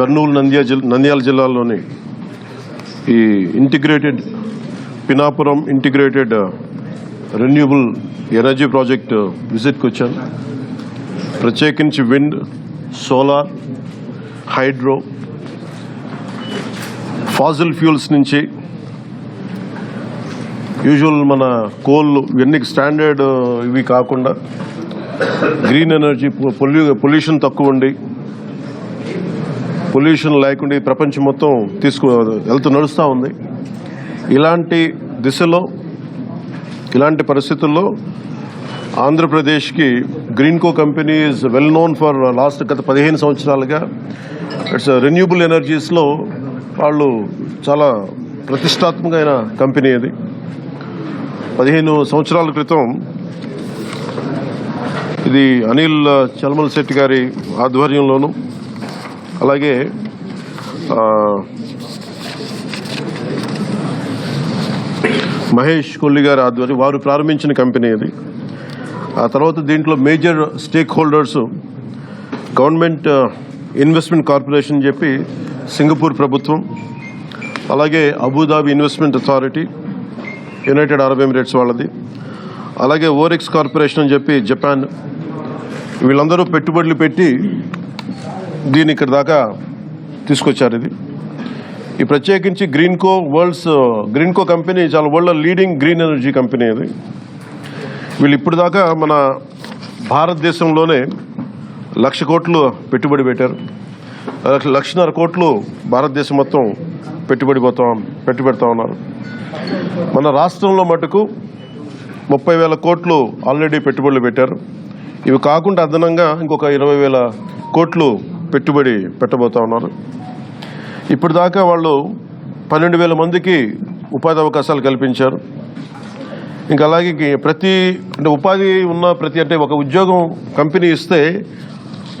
కర్నూలు నంద్యా జిల్లా నంద్యాల జిల్లాలోని ఈ integrated Pinapuram integrated renewable energy project విజిట్కి వచ్చాను ప్రత్యేకించి wind solar hydro fossil fuels నుంచి యూజువల్ మన కోల్ ఇవన్నీ స్టాండర్డ్ ఇవి కాకుండా గ్రీన్ ఎనర్జీ పొల్యూ పొల్యూషన్ తక్కువ ఉండి పొల్యూషన్ లేకుండా ఈ ప్రపంచం మొత్తం తీసుకు వెళ్తూ నడుస్తూ ఉంది. ఇలాంటి దిశలో ఇలాంటి పరిస్థితుల్లో ఆంధ్రప్రదేశ్కి Greenko company is well known for last గత పదిహేను సంవత్సరాలుగా ఇట్స్ రెన్యూబుల్ ఎనర్జీస్లో వాళ్ళు చాలా ప్రతిష్టాత్మకమైన కంపెనీ ఇది పదిహేను సంవత్సరాల క్రితం ఇది అనిల్ చల్మల్ శెట్టి గారి ఆధ్వర్యంలోనూ అలాగే మహేష్ కొల్లి గారి ఆధ్వర్యం వారు ప్రారంభించిన కంపెనీ ఇది ఆ తర్వాత దీంట్లో major stakeholders government investment corporation చెప్పి సింగపూర్ ప్రభుత్వం అలాగే Abu Dhabi investment authority United Arab Emirates వాళ్ళది అలాగే ఓరెక్స్ కార్పొరేషన్ అని చెప్పి జపాన్ వీళ్ళందరూ పెట్టుబడులు పెట్టి దీన్ని ఇక్కడ దాకా తీసుకొచ్చారు ఇది. ఈ ప్రత్యేకించి గ్రీన్కో వరల్డ్స్ గ్రీన్కో కంపెనీ చాలా world leading green energy company అది. వీళ్ళు ఇప్పుడు దాకా మన భారతదేశంలోనే లక్ష కోట్లు పెట్టుబడి పెట్టారు. లక్షన్నర కోట్లు భారతదేశం మొత్తం పెట్టుబడి పోతాం పెట్టుబెడతా ఉన్నారు. మన రాష్ట్రంలో మటుకు ముప్పై వేల కోట్లు ఆల్రెడీ పెట్టుబడులు పెట్టారు. ఇవి కాకుండా అదనంగా ఇంకొక ఇరవై వేల కోట్లు పెట్టుబడి పెట్టబోతా ఉన్నారు. ఇప్పుడు దాకా వాళ్ళు పన్నెండు వేల మందికి ఉపాధి అవకాశాలు కల్పించారు. ఇంకా అలాగే ప్రతి అంటే ఉపాధి ఉన్న ప్రతి అంటే ఒక ఉద్యోగం కంపెనీ ఇస్తే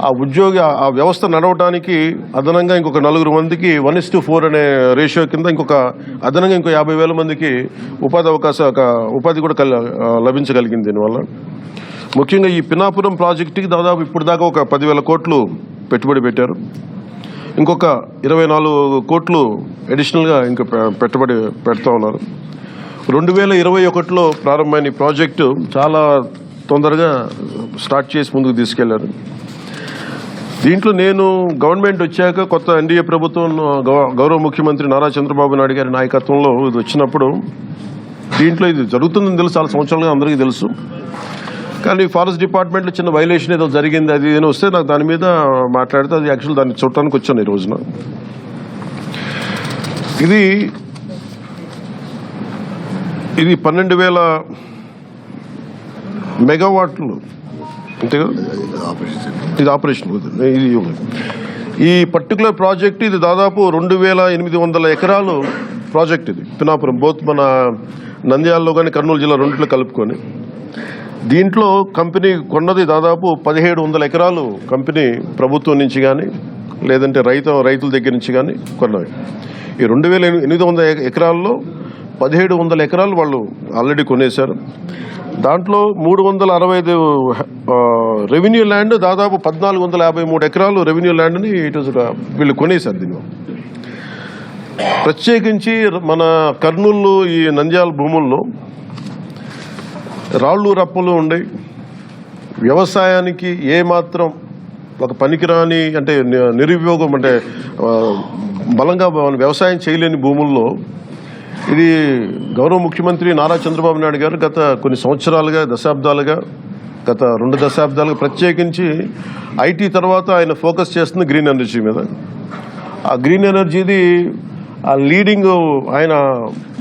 ఆ ఉద్యోగి ఆ- వ్యవస్థ నడవడానికి అదనంగా ఇంకొక నలుగురు మందికి వన్ ఇస్ టు ఫోర్ అనే రేషియో కింద ఇంకొక అదనంగా ఇంకో యాభై వేల మందికి ఉపాధి అవకాశ ఒక ఉపాధి కూడా కల్ లభించగలిగింది దీనివల్ల. ముఖ్యంగా ఈ పినాపురం ప్రాజెక్టుకి దాదాపు ఇప్పుడు దాకా ఒక పదివేల కోట్లు పెట్టుబడి పెట్టారు. ఇంకొక ఇరవై నాలుగు కోట్లు అడిషనల్గా ఇంకా పెట్టుబడి పెడతా ఉన్నారు. రెండు వేల ఇరవై ఒకటిలో ప్రారంభమైన ఈ ప్రాజెక్టు చాలా తొందరగా స్టార్ట్ చేసి ముందుకు తీసుకెళ్ళారు. దీంట్లో నేను గవర్నమెంట్ వచ్చాక కొత్త ఎన్డీఏ ప్రభుత్వం గౌ- గౌరవ ముఖ్యమంత్రి నారా చంద్రబాబు నాయుడు గారి నాయకత్వంలో ఇది వచ్చినప్పుడు దీంట్లో ఇది జరుగుతుందని తెలుసు చాలా సంవత్సరాలుగా అందరికీ తెలుసు. కానీ ఫారెస్ట్ డిపార్ట్మెంట్లో చిన్న వైలేషన్ ఏదో జరిగింది అది ఏదైనా వస్తే నాకు దాని మీద మాట్లాడితే అది యాక్చువల్ దాన్ని చూడటానికి వచ్చాను ఈ రోజున. ఇది ఇది పన్నెండు వేల మెగావాట్లు. అంతే కదా? ఇది ఆపరేషన్. ఇది ఈ పర్టికులర్ ప్రాజెక్ట్ ఇది దాదాపు రెండు వేల ఎనిమిది వందల ఎకరాలు ప్రాజెక్ట్ ఇది. పినాపురం బోత్ మన నంద్యాలలో కానీ కర్నూలు జిల్లా రెండిట్లో కలుపుకొని. దీంట్లో కంపెనీ కొన్నది దాదాపు పదిహేడు వందల ఎకరాలు కంపెనీ ప్రభుత్వం నుంచి కానీ లేదంటే రైతు రైతుల దగ్గర నుంచి కానీ కొన్నవి. ఈ రెండు వేల ఎనిమిది వందల ఎకరాల్లో పదిహేడు వందల ఎకరాలు వాళ్ళు ఆల్రెడీ కొనేశారు. దాంట్లో మూడు వందల అరవై ఐదు రెవెన్యూ ల్యాండ్ దాదాపు పద్నాలుగు వందల యాభై మూడు ఎకరాలు రెవెన్యూ ల్యాండ్ని ఇటు వీళ్ళు కొనేశారు దీనిలో ప్రత్యేకించి మన కర్నూలు ఈ నంద్యాల భూముల్లో రాళ్ళు రప్పలు ఉండే వ్యవసాయానికి ఏమాత్రం ఒక పనికిరాని అంటే నిరుపయోగం అంటే బలంగా వ్యవసాయం చేయలేని భూముల్లో ఇది గౌరవ ముఖ్యమంత్రి నారా చంద్రబాబు నాయుడు గారు గత కొన్ని సంవత్సరాలుగా దశాబ్దాలుగా గత రెండు దశాబ్దాలుగా ప్రత్యేకించి ఐటీ తర్వాత ఆయన ఫోకస్ చేస్తుంది గ్రీన్ ఎనర్జీ మీద. ఆ గ్రీన్ ఎనర్జీది ఆ లీడింగ్ ఆయన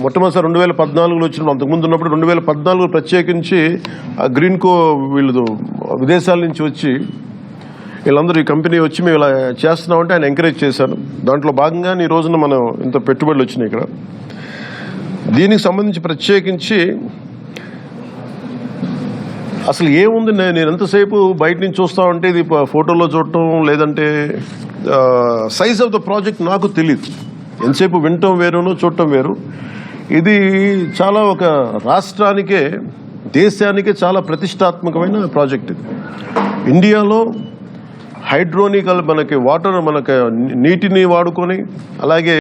మొట్టమొదటిసారి రెండు వేల పద్నాలుగులో వచ్చినప్పుడు అంతకుముందు ఉన్నప్పుడు రెండు వేల పద్నాలుగు ప్రత్యేకించి ఆ గ్రీన్ కో వీళ్ళు విదేశాల నుంచి వచ్చి వీళ్ళందరూ ఈ కంపెనీ వచ్చి మేము ఇలా చేస్తున్నామంటే ఆయన ఎంకరేజ్ చేశారు. దాంట్లో భాగంగా ఈ రోజున మనం ఇంత పెట్టుబడులు వచ్చినాయి ఇక్కడ. దీనికి సంబంధించి ప్రత్యేకించి అసలు ఏముంది? నేను నేను ఎంతసేపు బయట నుంచి చూస్తా ఉంటే ఇది ఫోటోలో చూడటం లేదంటే సైజ్ ఆఫ్ ద ప్రాజెక్ట్ నాకు తెలియదు ఎంతసేపు వినటం వేరును చూడటం వేరు. ఇది చాలా ఒక రాష్ట్రానికే దేశానికే చాలా ప్రతిష్టాత్మకమైన ప్రాజెక్ట్ ఇది. ఇండియాలో హైడ్రోనికల్ మనకి వాటర్ మనకి నీటిని వాడుకొని అలాగే